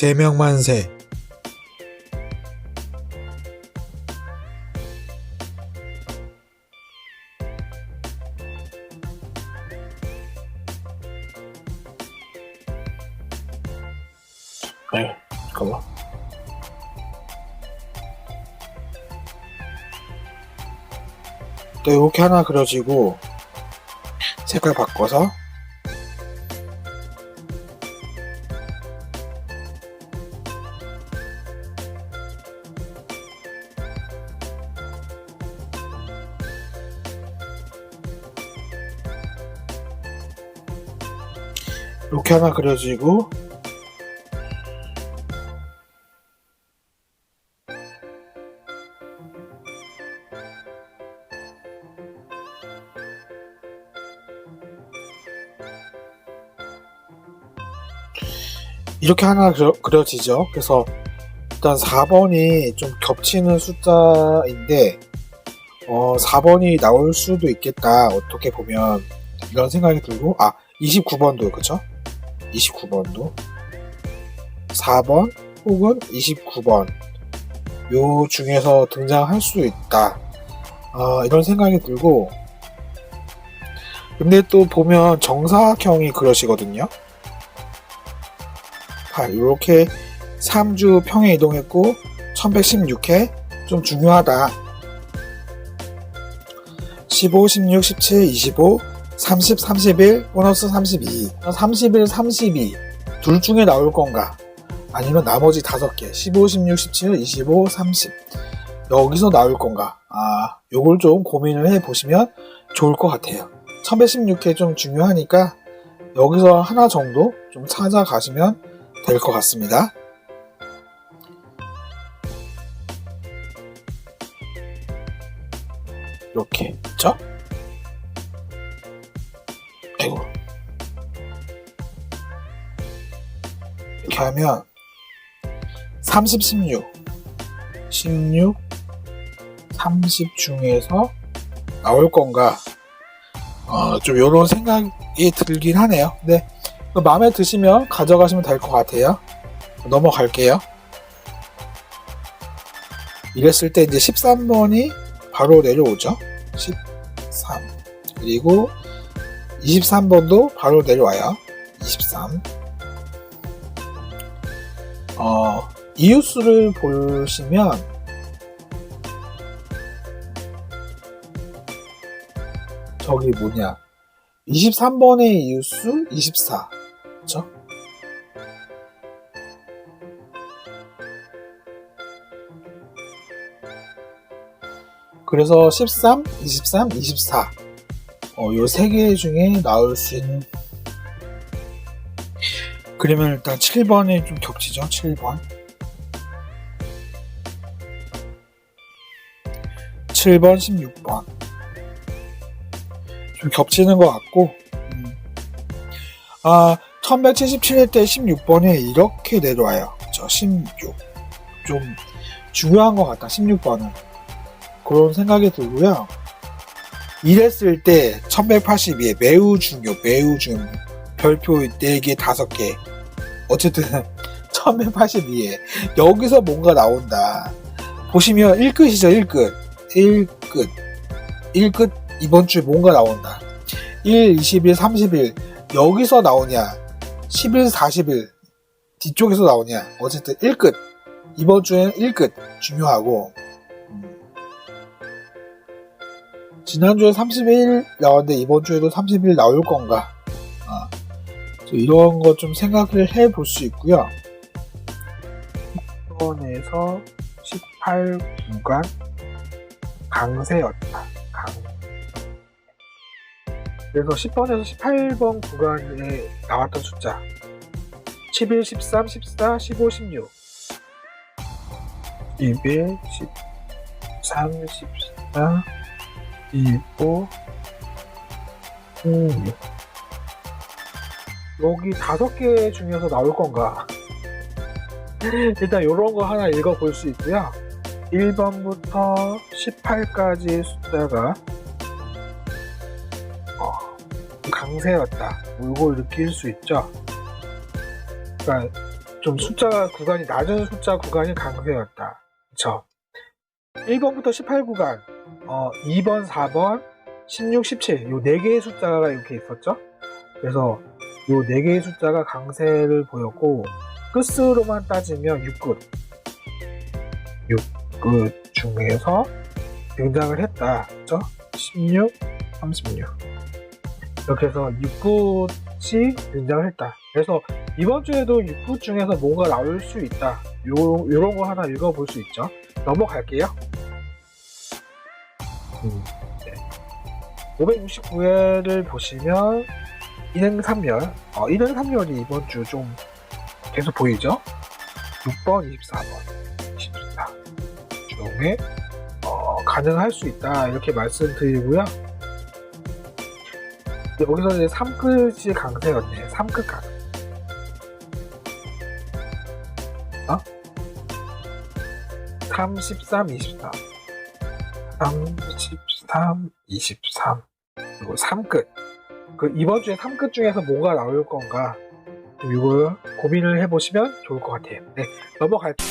제명만세 네. 또 이렇게 하나 그려지고 색깔 바꿔서 이렇게 하나 그려지고 이렇게 하나 그려, 그려 지죠. 그래서 일단 4번이 좀 겹치는 숫자인데 어, 4번이 나올 수도 있겠다. 어떻게 보면 이런 생각이 들고 아 29번도 그쵸? 29번도 4번 혹은 29번 요 중에서 등장할 수 있다. 어, 이런 생각이 들고 근데 또 보면 정사각형이 그러시거든요. 아, 이렇게 3주 평에 이동했고 1116회 좀 중요하다. 15, 16, 17, 25, 30, 31, 보너스 32, 31, 32. 둘 중에 나올 건가? 아니면 나머지 다섯 개 15, 16, 17, 25, 30. 여기서 나올 건가? 아, 요걸 좀 고민을 해 보시면 좋을 것 같아요. 1116회 좀 중요하니까 여기서 하나 정도 좀 찾아가시면 될 것 같습니다. 이렇게 있죠? 이렇게 하면 30, 16 16 30 중에서 나올 건가 어, 좀 이런 생각이 들긴 하네요. 네. 마음에 드시면 가져가시면 될 것 같아요. 넘어갈게요. 이랬을 때 이제 13번이 바로 내려오죠. 13. 그리고 23번도 바로 내려와요. 23. 어, 이웃수를 보시면 저기 뭐냐. 23번의 이웃수 24. 그쵸? 그래서 13, 23, 24. 어, 요세 개 중에 나올 수 있는. 그러면 일단 7번에 좀 겹치죠, 7번. 7번, 16번. 좀 겹치는 것 같고, 음. 아, 1177일 때 16번에 이렇게 내려와요. 저 16. 좀 중요한 것 같다, 16번은. 그런 생각이 들고요. 이랬을 때 1182에 매우 중요, 매우 중요. 별표 4개, 5개. 어쨌든 1182에 여기서 뭔가 나온다. 보시면 1끝이죠, 1끝. 1끝. 1끝 이번 주에 뭔가 나온다. 1, 20일, 30일 여기서 나오냐 11, 40일 뒤쪽에서 나오냐 어쨌든 1끝 이번 주엔 1끝 중요하고 지난주에 31일 나왔는데 이번 주에도 30일 나올 건가? 아, 이런 거 좀 생각을 해 볼 수 있고요. 6번에서 18구간 강세였다. 강. 그래서 10번에서 18번 구간에 나왔던 숫자. 11, 13, 14, 15, 16 11, 13, 14, 15, 16 여기 다섯 개 중에서 나올 건가? 일단 이런 거 하나 읽어 볼 수 있고요. 1번부터 18까지 숫자가 어, 강세였다. 울고 일으킬 수 있죠. 그러니까 좀 숫자 구간이 낮은 숫자 구간이 강세였다. 그쵸? 1번부터 18 구간, 어, 2번, 4번, 16, 17, 요 4개의 숫자가 이렇게 있었죠? 그래서 요 4개의 숫자가 강세를 보였고, 끝으로만 따지면 6끝. 6끝 중에서 등장을 했다. 그죠? 16, 36. 이렇게 해서 6끝이 등장을 했다. 그래서 이번 주에도 6굿 중에서 뭔가 나올 수 있다. 요, 요런 거 하나 읽어볼 수 있죠. 넘어갈게요. 음, 네. 569회를 보시면 인행 3열, 어, 인행 3열이 이번 주 좀 계속 보이죠? 6번, 24번, 24 중에 어, 가능할 수 있다 이렇게 말씀드리고요. 네, 여기서 이제 3끝이 강세였네. 3끝 강. 어? 33, 23. 33, 23. 그리고 3끝. 그 이번 주에 3끝 중에서 뭐가 나올 건가? 이걸 고민을 해보시면 좋을 것 같아요. 네, 넘어갈게요.